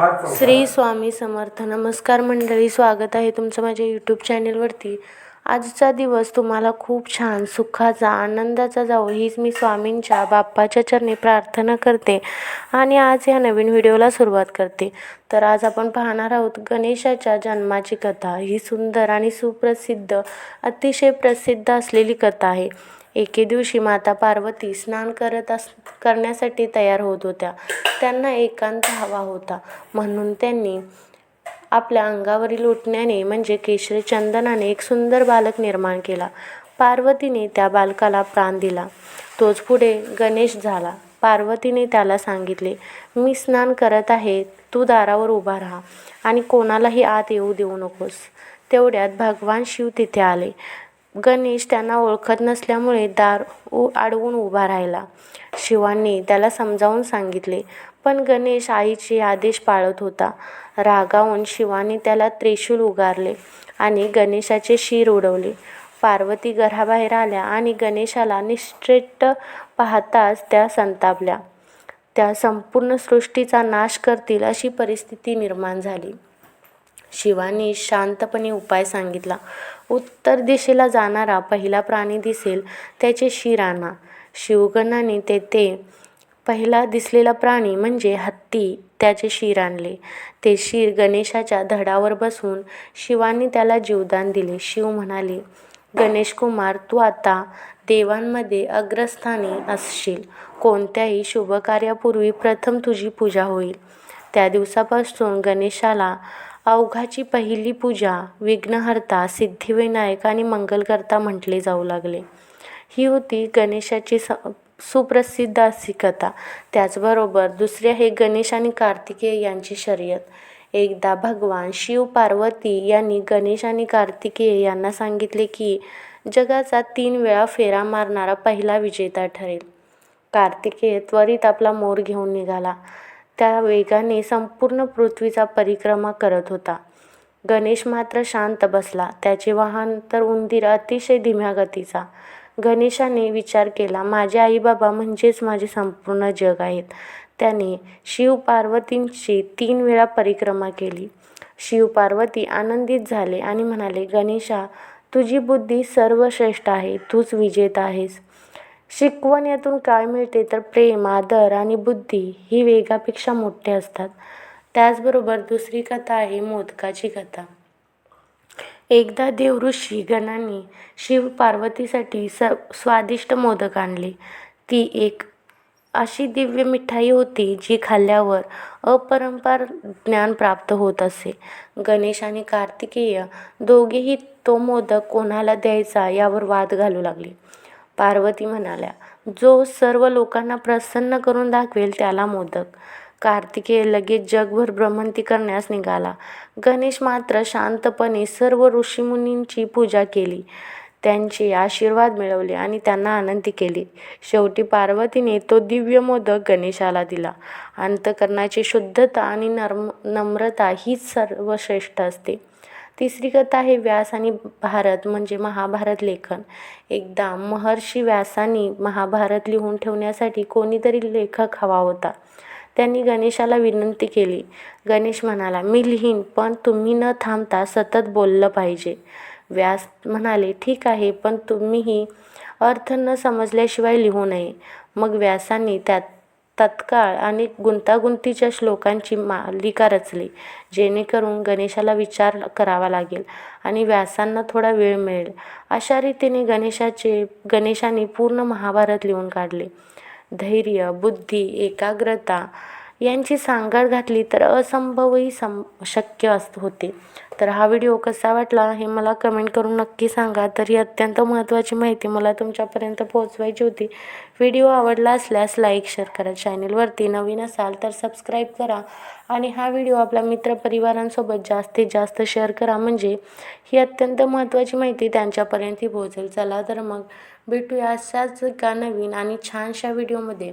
श्री स्वामी समर्थ. नमस्कार मंडळी स्वागत आहे तुमचं माझ्या यूट्यूब चॅनेलवरती आजचा दिवस तुम्हाला खूप छान सुखाचा आनंदाचा जाऊ हीच मी स्वामींच्या बाप्पाच्या चरणी प्रार्थना करते आणि आज या नवीन व्हिडिओला सुरुवात करते. तर आज आपण पाहणार आहोत गणेशाच्या जन्माची कथा. ही सुंदर आणि सुप्रसिद्ध अतिशय प्रसिद्ध असलेली कथा आहे. एके दिवशी माता पार्वती स्नान करत अस करण्यासाठी तयार होत होत्या. त्यांना एकांत हवा होता. म्हणून त्यांनी आपल्या अंगावरील उठण्याने म्हणजे केशरी चंदनाने एक सुंदर बालक निर्माण केला. पार्वतीने त्या बालकाला प्राण दिला. तोच पुढे गणेश झाला. पार्वतीने त्याला सांगितले मी स्नान करत आहे. तू दारावर उभा राहा आणि कोणालाही आत येऊ देऊ नकोस. तेवढ्यात भगवान शिव तिथे आले. गणेश त्यांना ओळखत नसल्यामुळे दार उ अडवून उभा राहिला. शिवांनी त्याला समजावून सांगितले पण गणेश आईचे आदेश पाळत होता. रागावून शिवाने त्याला त्रिशूल उगारले आणि गणेशाचे शिर उडवले. पार्वती घराबाहेर आल्या आणि गणेशाला निश्चित पाहताच त्या संतापल्या. त्या संपूर्ण सृष्टीचा नाश करतील अशी परिस्थिती निर्माण झाली. शिवाने शांतपणे उपाय सांगितला. उत्तर दिशेला जाणारा पहिला प्राणी दिसेल त्याचे शिर आणा शिवगणाने तेथे पहिला दिसलेला प्राणी म्हणजे हत्ती त्याचे शिर आणले. ते शिर गणेशाच्या धडावर बसून शिवानी त्याला जीवदान दिले. शिव म्हणाले गणेश कुमार तू आता देवांमध्ये अग्रस्थानी असशील. कोणत्याही शुभकार्यापूर्वी प्रथम तुझी पूजा होईल. त्या दिवसापासून गणेशाला अवघाची पहिली पूजा विघ्नहर्ता सिद्धिविनायक आणि मंगलकर्ता म्हटले जाऊ लागले. ही होती गणेशाची स सुप्रसिद्ध अशी कथा त्याचबरोबर दुसरे आहे गणेश आणि कार्तिकेय यांची शर्यत. एकदा भगवान शिव पार्वती यांनी गणेश आणि कार्तिकेय यांना सांगितले की जगाचा तीन वेळा फेरा मारणारा पहिला विजेता ठरेल. कार्तिकेय त्वरित आपला मोर घेऊन निघाला. त्या वेगाने संपूर्ण पृथ्वीचा परिक्रमा करत होता. गणेश मात्र शांत बसला. त्याचे वाहन तर उंदीर अतिशय धीम्या गतीचा. गणेशाने विचार केला माझे आईबाबा म्हणजेच माझे संपूर्ण जग आहेत त्याने शिव पार्वतींची तीन वेळा परिक्रमा केली. शिव पार्वती आनंदित झाले आणि म्हणाले गणेशा तुझी बुद्धी सर्वश्रेष्ठ आहे. तूच विजेता आहेस. शिकवण यातून काय मिळते तर प्रेम आदर आणि बुद्धी ही वेगापेक्षा मोठे असतात. त्याचबरोबर दुसरी कथा आहे मोदकाची कथा. एकदा देवऋषी गणांनी शिव पार्वतीसाठी स स्वादिष्ट मोदक आणले. ती एक अशी दिव्य मिठाई होती जी खाल्ल्यावर अपरंपार ज्ञान प्राप्त होत असे. गणेश आणि कार्तिकेय दोघेही तो मोदक कोणाला द्यायचा यावर वाद घालू लागले. पार्वती म्हणाल्या जो सर्व लोकांना प्रसन्न करून दाखवेल त्याला मोदक. कार्तिकेय लगेच जगभर भ्रमंती करण्यास निघाला. गणेश मात्र शांतपणे सर्व ऋषीमुनींची पूजा केली. त्यांचे आशीर्वाद मिळवले आणि त्यांना आनंदी केले. शेवटी पार्वतीने तो दिव्य मोदक गणेशाला दिला. अंतकरणाची शुद्धता आणि नर्म नम्रता हीच सर्वश्रेष्ठ असते. तिसरी कथा आहे व्यास आणि भारत म्हणजे महाभारत लेखन. एकदा महर्षी व्यासांनी महाभारत लिहून ठेवण्यासाठी कोणीतरी लेखक हवा होता. त्यांनी गणेशाला विनंती केली. गणेश म्हणाला मी लिहीन पण तुम्ही न थांबता सतत बोललं पाहिजे. व्यास म्हणाले ठीक आहे पण तुम्हीही अर्थ न समजल्याशिवाय लिहू नये. मग व्यासांनी त्यात तत्काळ आणि गुंतागुंतीच्या श्लोकांची मालिका रचली जेणेकरून गणेशाला विचार करावा लागेल आणि व्यासांना थोडा वेळ मिळेल. अशा रीतीने गणेशाचे गणेशाने पूर्ण महाभारत लिहून काढले. धैर्य बुद्धी एकाग्रता यांची सांगड घातली तर असंभवही सं शक्य अस होते. तर हा व्हिडिओ कसा वाटला हे मला कमेंट करून नक्की सांगा. तर ही अत्यंत महत्त्वाची माहिती मला तुमच्यापर्यंत पोहोचवायची होती. व्हिडिओ आवडला असल्यास लाईक शेअर करा. चॅनलवरती नवीन असाल तर सबस्क्राईब करा. आणि हा व्हिडिओ आपल्या मित्रपरिवारांसोबत जास्तीत जास्त शेअर करा. म्हणजे ही अत्यंत महत्त्वाची माहिती त्यांच्यापर्यंत पोहोचेल. चला तर मग भेटूया अशाच एका नवीन आणि छानशा व्हिडिओमध्ये.